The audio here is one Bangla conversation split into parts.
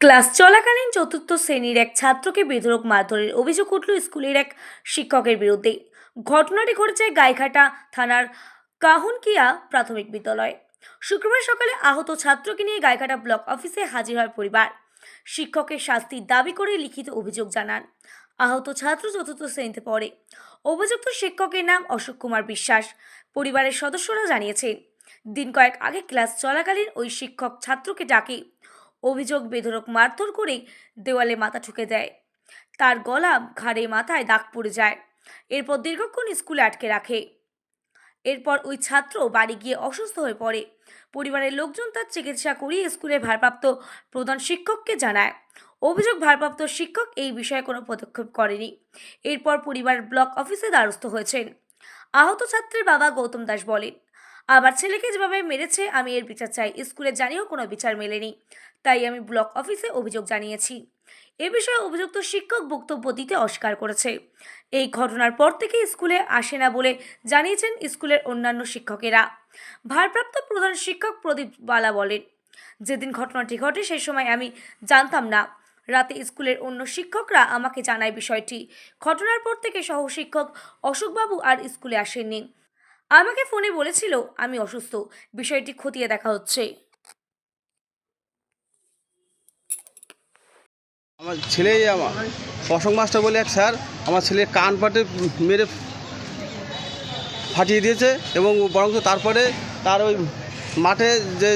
ক্লাস চলাকালীন চতুর্থ শ্রেণির এক ছাত্রকে বেধরক মারধরের অভিযোগ উঠল স্কুলের এক শিক্ষকের বিরুদ্ধে। ঘটনাটি ঘটেছে গাইঘাটা থানার কাহুনকিয়া প্রাথমিক বিদ্যালয়ে। শুক্রবার সকালে আহত ছাত্রকে নিয়ে গাইঘাটা ব্লক অফিসে হাজির হয় পরিবার। শিক্ষকের শাস্তির দাবি করে লিখিত অভিযোগ জানান। আহত ছাত্র চতুর্থ শ্রেণীতে পড়ে। অভিযুক্ত শিক্ষকের নাম অশোক কুমার বিশ্বাস। পরিবারের সদস্যরা জানিয়েছেন, দিন কয়েক আগে ক্লাস চলাকালীন ওই শিক্ষক ছাত্রকে ডাকে। অভিযোগ বেধরক মারধর করে দেওয়ালে মাথা ঠুকে দেয়। তার গলা ঘাড়ে মাথায় দাগ পড়ে যায়। এরপর দীর্ঘক্ষণ স্কুলে আটকে রাখে। এরপর ওই ছাত্র বাড়ি গিয়ে অসুস্থ হয়ে পড়ে। পরিবারের লোকজন তার চিকিৎসা করিয়ে স্কুলের ভারপ্রাপ্ত প্রধান শিক্ষককে জানায়। অভিযোগ ভারপ্রাপ্ত শিক্ষক এই বিষয়ে কোনো পদক্ষেপ করেনি। এরপর পরিবার ব্লক অফিসে দ্বারস্থ হয়েছেন। আহত ছাত্রের বাবা গৌতম দাস বলেন আবার ছেলেকে যেভাবে মেরেছে, আমি এর বিচার চাই। স্কুলে জানিয়েও কোনো বিচার মেলেনি। তাই আমি ব্লক অফিসে অভিযোগ জানিয়েছি। এ বিষয়ে অভিযুক্ত শিক্ষক বক্তব্য দিতে অস্বীকার করেছে। এই ঘটনার পর থেকে স্কুলে আসে না বলে জানিয়েছেন স্কুলের অন্যান্য শিক্ষকেরা। ভারপ্রাপ্ত প্রধান শিক্ষক প্রদীপ বালা বলেন, যেদিন ঘটনাটি ঘটে সেই সময় আমি জানতাম না। রাতে স্কুলের অন্য শিক্ষকরা আমাকে জানায় বিষয়টি। ঘটনার পর থেকে সহ শিক্ষক অশোকবাবু আর স্কুলে আসেননি। আমাকে ফোনে বলেছিল, আমি অসুস্থ। বিষয়টি খতিয়ে দেখা হচ্ছে। আমার ছেলে আমার। অশোক মাস্টার বলে এক স্যার, আমার ছেলে কান পাটে মেরে ফাটিয়ে দিয়েছে এবং বরং তারপরে তার ওই মাঠে যে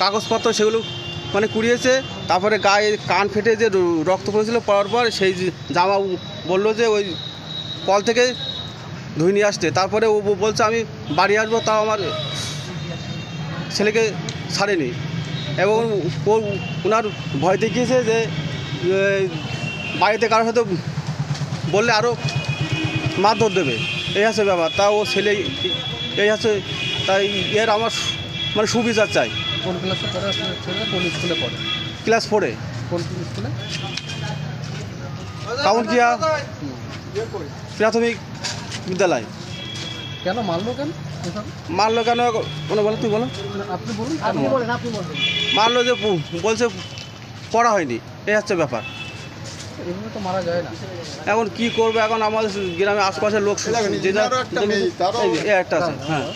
কাগজপত্র সেগুলো মানে কুড়িয়েছে, তারপরে গায়ে কান ফেটে যে রক্ত পড়েছিল, পড়ার পর সেই জামা বলল যে ওই কল থেকে ধুয়ে নিয়ে আসতে। তারপরে ও বলছে আমি বাড়ি আসব তাও আমার ছেলেকে ছাড়েনি। এবং ও ওনার ভয় দেখিয়েছে যে বাড়িতে কারোর সাথে বললে আরও মারধর দেবে। এই আছে ব্যাপার। তা ও ছেলে এই হচ্ছে তাই এর আমার মানে সুবিচার চাই। কোন ক্লাসে পড়ে আপনার কোন স্কুলে পড়ে? ক্লাস ফোরে। কোন স্কুলে কাউন্টিয়া প্রাথমিক বিদ্যালয়। কেন মারলো কেন মারলো কেন? কোনো বলো তুই বলো। আপনি বলুন আপনি বলেন আপনি বলুন। মারলো যে বলছে পড়া হয়নি এই হচ্ছে ব্যাপার। তো মারা যায় না। এখন কি করবে? এখন আমাদের গ্রামে আশপাশের লোক যে একটা আছে হ্যাঁ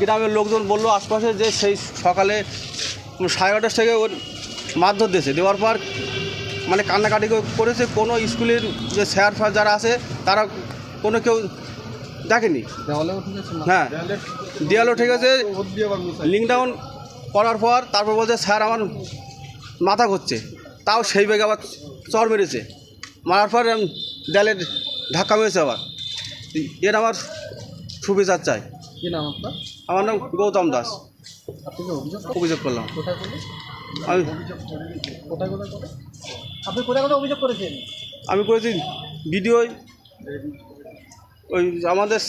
গ্রামের লোকজন বলল আশপাশে যে সেই সকালে সাড়ে এগারোটার থেকে ওর মারধর দিয়েছে। দেওয়ার পর মানে কান্নাকাটি করেছে। কোনো স্কুলের যে স্যার ফ্যার যারা আছে তারা কোনো কেউ দেখেনি। দেওয়ালেও হ্যাঁ দেয়ালও ঠিক আছে। লিঙ্ক ডাউন করার পর তারপর বলছে স্যার আমার মাথা ঘুরছে। তাও সেই বেগে আবার চর মেরেছে। মারার পর দেয়ালে ধাক্কা মেরেছে আবার। এর আমার সুবিচার চাই। আমার নাম গৌতম দাস। অভিযোগ করলাম। আমি আপনি কোথায় কোথায় অভিযোগ করেছেন? আমি করেছি ভিডিও ওই আমাদের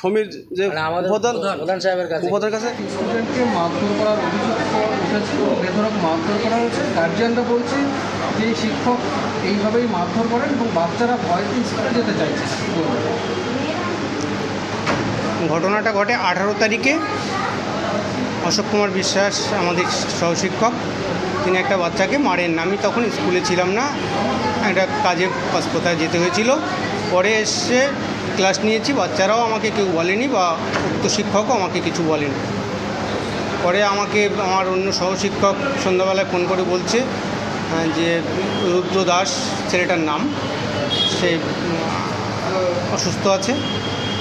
সমীর যে প্রধান প্রধান সাহেবের কাছে। উপধার কাছে? স্টুডেন্টকে মারধর করার অভিযোগ বেধরক মারধর করা হয়েছে। গার্জিয়ানরা বলছে যে শিক্ষক এইভাবেই মারধর করেন এবং বাচ্চারা ভয়তে স্কুলে যেতে চাইছে ঘটনাটা ঘটে আঠারো তারিখে। অশোক কুমার বিশ্বাস আমাদের সহশিক্ষক তিনি একটা বাচ্চাকে মারেন। আমি তখন স্কুলে ছিলাম না একটা কাজে হাসপাতালে যেতে হয়েছিল। পরে এসে ক্লাস নিয়েছি, বাচ্চারাও আমাকে কেউ বলেনি বা উক্ত শিক্ষকও আমাকে কিছু বলেনি। পরে আমাকে আমার অন্য সহশিক্ষক সন্ধ্যাবেলায় ফোন করে বলছে যে রুদ্র দাস ছেলেটার নাম, সে অসুস্থ আছে।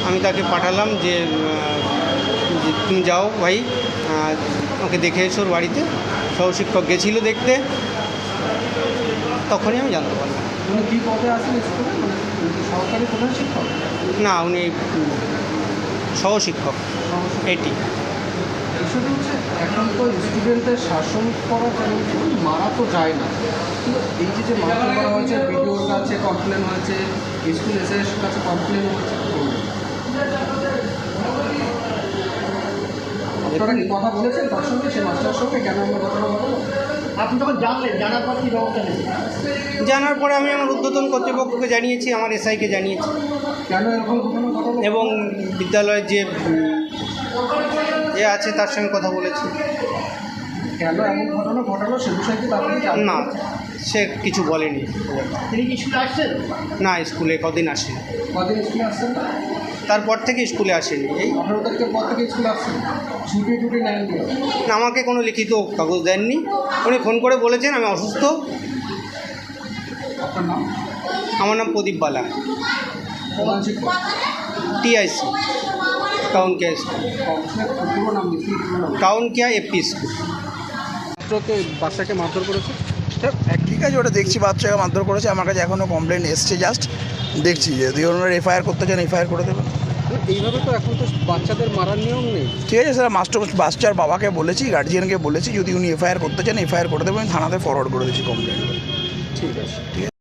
আমি তাকে পাঠালাম যে তুমি যাও ভাই ওকে দেখে এসো বাড়িতে। সহশিক্ষক গেছিল দেখতে, তখনই আমি জানতে পারলাম। পদে আছেন প্রধান শিক্ষক? না উনি সহশিক্ষক এটি। বিষয়টা হচ্ছে এখন তো স্টুডেন্টদের শাসন করা যেমন মারা তো যায় না। কিন্তু এই যে করা হয়েছে ভিডিওর কাছে কমপ্লেন হয়েছে স্কুল কাছে কমপ্লেন হয়েছে কি আপনারা কি কথা বলেছেন তার সঙ্গে? সে মাস্টার সঙ্গে? কেন আমরা ঘটনা আপনি যখন জানলেন জানার পর কী ব্যবস্থা নিয়েছেন? জানার পরে আমি আমার উদ্বোধন কর্তৃপক্ষকে জানিয়েছি আমার এসআইকে জানিয়েছি। কেন এরকম এবং বিদ্যালয়ের যে এ আছে তার সঙ্গে কথা বলেছি। কেন এমন ঘটনা ঘটালো? সে বিষয়ে কি তার কাছে জানতে না সে কিছু বলেনি। তিনি কি স্কুলে আসছেন? না স্কুলে কদিন আসেনি। কদিন স্কুলে আসছেন? তারপর থেকে স্কুলে আসেনি। এই আঠারো তারিখের পর থেকে স্কুলে আসছেন ছুটি টুটি নেননি না, আমাকে কোনো লিখিত কাগজ দেননি। উনি ফোন করে বলেছেন আমি অসুস্থ। আপনার নাম আমার নাম Pradip Bala. TIC town care school town care AP school ছাত্রকে বাচ্চাকে মারধর করেছে? ঠিক আছে ওটা দেখছি বাচ্চাকে মারধর করেছে। আমার কাছে এখনও কমপ্লেন এসছে জাস্ট দেখছি যদি ওনারা এফআইআর করতে চান এফআইআর করে দেবেন। এইভাবে তো এখন তো বাচ্চাদের মারার নিয়ম নেই। ঠিক আছে স্যার মাস্টার বাচ্চার বাবাকে বলেছি গার্জিয়ানকে বলেছি যদি উনি এফআইআর করতে চান এফআইআর করে দেবেন থানাতে ফরওয়ার্ড করে দিচ্ছি কমপ্লেন ঠিক আছে। ঠিক আছে।